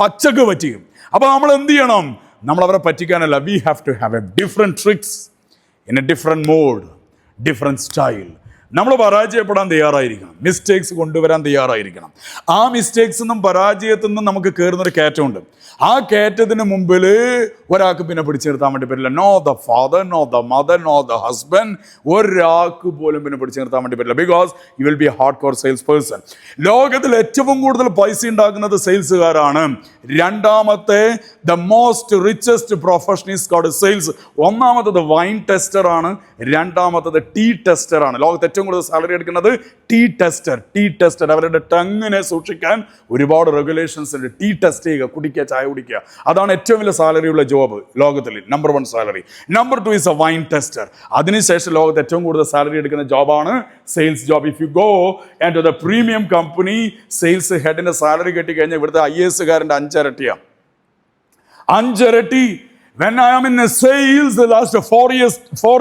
പച്ചക്ക് പറ്റിക്കും. അപ്പോൾ നമ്മൾ എന്ത് ചെയ്യണം? നമ്മൾ അവരെ പറ്റിക്കാനല്ല. We have to have a different tricks in a different mode different style നമ്മൾ പരാജയപ്പെടാൻ തയ്യാറായിരിക്കണം. മിസ്റ്റേക്സ് കൊണ്ടുവരാൻ തയ്യാറായിരിക്കണം. ആ മിസ്റ്റേക്സ് നിന്നും പരാജയത്തിൽ നിന്നും നമുക്ക് കയറുന്നൊരു കയറ്റമുണ്ട്. ആ കയറ്റത്തിന് മുമ്പിൽ ഒരാൾക്ക് പിന്നെ പിടിച്ചു നിർത്താൻ വേണ്ടി പറ്റില്ല. No the father no the mother no the husband ഒരാൾക്ക് പോലും പിന്നെ പിടിച്ചു നിർത്താൻ വേണ്ടി പറ്റില്ല. Because you will be hard core sales person ലോകത്തിൽ ഏറ്റവും കൂടുതൽ പൈസ ഉണ്ടാക്കുന്നത് സെയിൽസുകാരാണ് രണ്ടാമത്തെ the most richest profession is code sales ഒന്നാമത്തത് വൈൻ ടെസ്റ്റർ ആണ്. രണ്ടാമത്തത് ടീ ടെസ്റ്റർ ആണ്. ലോകത്ത് ഏറ്റവും കൂടുതൽ സാലറി എടുക്കുന്നത് ടീ ടെസ്റ്റർ ടീ ടെസ്റ്റർ അവരുടെ ടങ്ങിനെ സൂക്ഷിക്കാൻ ഒരുപാട് റെഗുലേഷൻസ് ഉണ്ട്. ടീ ടെസ്റ്റ് ചെയ്യുക കുടിക്കുക ചായ കുടിക്കുക. അതാണ് ഏറ്റവും വലിയ സാലറിയുള്ള ജോബ് ലോകത്തിൽ. Number one salary number two is a wine tester അതിനുശേഷം ലോകത്ത് ഏറ്റവും കൂടുതൽ സാലറി എടുക്കുന്ന ജോബാണ് sales job if you go and the premium company sales ഹെഡിന്റെ salary കെട്ടി കഴിഞ്ഞാൽ ഇവിടുത്തെ ഐ എസുകാരന്റെ അഞ്ചരട്ടിയാണ് അഞ്ചരട്ടി. When I am in the sales the last four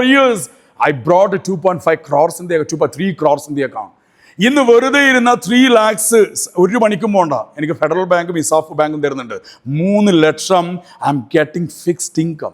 years, four years, I brought 2.5 crores in the 2.3 crores account. ഇന്ന് വെറുതെ ഇരുന്ന ത്രീ ലാക്സ് ഒരു മണിക്കും പോണ്ട. എനിക്ക് ഫെഡറൽ ബാങ്കും ഇസാഫ് ബാങ്കും തരുന്നുണ്ട്. മൂന്ന് ലക്ഷം I'm getting fixed income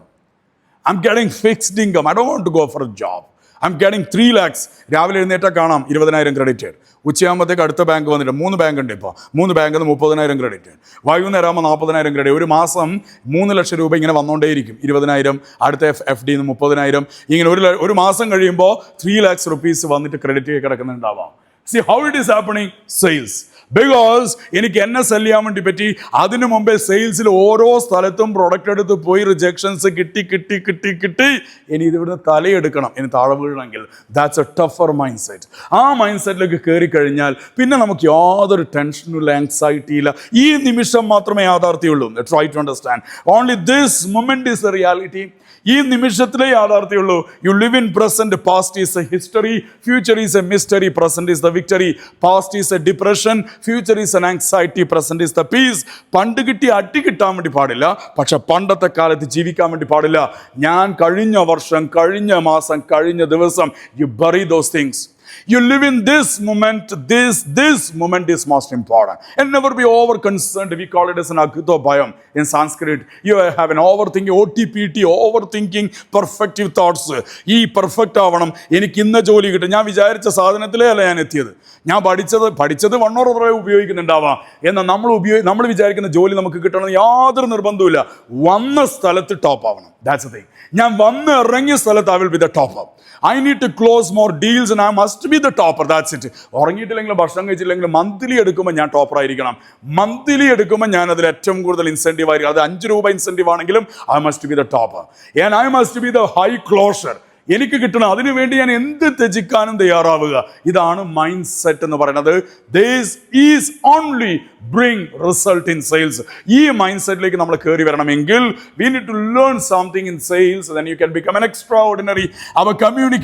I'm getting fixed income I do want to go for a job I'm getting three lakhs രാവിലെ എഴുന്നേറ്റാൽ കാണാം. ഇരുപതിനായിരം ക്രെഡിറ്റ് ഉച്ചയാകുമ്പോഴത്തേക്ക് അടുത്ത ബാങ്ക് വന്നിട്ട് മൂന്ന് ബാങ്ക് ഉണ്ട് ഇപ്പോൾ മൂന്ന് ബാങ്കിൽ നിന്ന് മുപ്പതിനായിരം ക്രെഡിറ്റ് വൈകുന്നേരം ആകുമ്പോൾ നാൽപ്പതിനായിരം ക്രെഡിറ്റ് ഒരു മാസം മൂന്ന് ലക്ഷം രൂപ ഇങ്ങനെ വന്നുകൊണ്ടേയിരിക്കും ഇരുപതിനായിരം അടുത്ത എഫ് എഫ് ഡി നിന്ന് മുപ്പതിനായിരം. ഇങ്ങനെ ഒരു ഒരു മാസം കഴിയുമ്പോൾ ത്രീ ലാക്സ് റുപ്പീസ് വന്നിട്ട് credit കിടക്കുന്നുണ്ടാവാം. See how it is happening sales because എനിക്ക് എന്നെ സെൽ ചെയ്യാൻ വേണ്ടി പറ്റി. അതിനു മുമ്പേ സെയിൽസിൽ ഓരോ സ്ഥലത്തും പ്രൊഡക്റ്റ് എടുത്ത് പോയി റിജക്ഷൻസ് കിട്ടി കിട്ടി കിട്ടി കിട്ടി. ഇനി ഇതിവിടുന്ന് തലയെടുക്കണം. ഇനി താഴെ വീഴണമെങ്കിൽ. That's a tougher mind set ആ മൈൻഡ് സെറ്റിലേക്ക് കയറി കഴിഞ്ഞാൽ പിന്നെ നമുക്ക് യാതൊരു ടെൻഷനും ഇല്ല ആങ്സൈറ്റി ഇല്ല. ഈ നിമിഷം മാത്രമേ യാഥാർത്ഥ്യമുള്ളൂ. Try to understand only this moment is a reality ഈ നിമിഷത്തിലേ യാഥാർത്ഥ്യമുള്ളൂ. You live in present past is a history future is a mystery present is the victory past is a depression future is an anxiety present is the peace പണ്ട് കിട്ടി അട്ടി കിട്ടാൻ വേണ്ടി പാടില്ല. പക്ഷെ പണ്ടത്തെ കാലത്ത് ജീവിക്കാൻ വേണ്ടി പാടില്ല. ഞാൻ കഴിഞ്ഞ വർഷം കഴിഞ്ഞ മാസം കഴിഞ്ഞ ദിവസം you bury those things You live in this moment. This this moment is most important. And never be over concerned. We call it as an akito bayam in Sanskrit. You have an overthinking, OTPT, overthinking, perfective thoughts. ഈ perfect ആവണം എനിക്ക് ഇന്ന ജോലി കിട്ടും ഞാൻ വിചാരിച്ച സാധനത്തിലേ അല്ല ഞാൻ എത്തിയത് ഞാൻ പഠിച്ചത് പഠിച്ചത് വൺ ഓർ ഉപയോഗിക്കുന്നുണ്ടാവാം എന്നാൽ നമ്മൾ ഉപയോഗി നമ്മൾ വിചാരിക്കുന്ന ജോലി നമുക്ക് കിട്ടണമെന്ന് യാതൊരു നിർബന്ധവുമില്ല വന്ന സ്ഥലത്ത് ടോപ്പ് ആവണം ദാറ്റ്സ് തിങ് ഞാൻ വന്ന് ഇറങ്ങിയ സ്ഥലത്ത് I will be the top I need to close more deals and I must be the topper that's it ഉറങ്ങിയിട്ടില്ലെങ്കിലും ഭക്ഷണം കഴിച്ചില്ലെങ്കിലും മന്ത്ലി എടുക്കുമ്പോൾ ഞാൻ ടോപ്പർ ആയിരിക്കണം. മന്ത്ലി എടുക്കുമ്പോൾ ഞാൻ അതിൽ ഏറ്റവും കൂടുതൽ ഇൻസെന്റീവ് ആയിരിക്കും അത് അഞ്ച് രൂപ ഇൻസെന്റീവ് ആണെങ്കിലും I must be the topper and I must be the high closure എനിക്ക് കിട്ടണം. അതിനു വേണ്ടി ഞാൻ എന്ത് ത്യജിക്കാനും തയ്യാറാവുക. ഇതാണ് മൈൻഡ് സെറ്റ് എന്ന് പറയുന്നത്. This is only bring result in sales ഈ മൈൻഡ് സെറ്റിലേക്ക് നമ്മൾ കയറി വരണമെങ്കിൽ we need to learn something in sales then you can become an extraordinary our communicate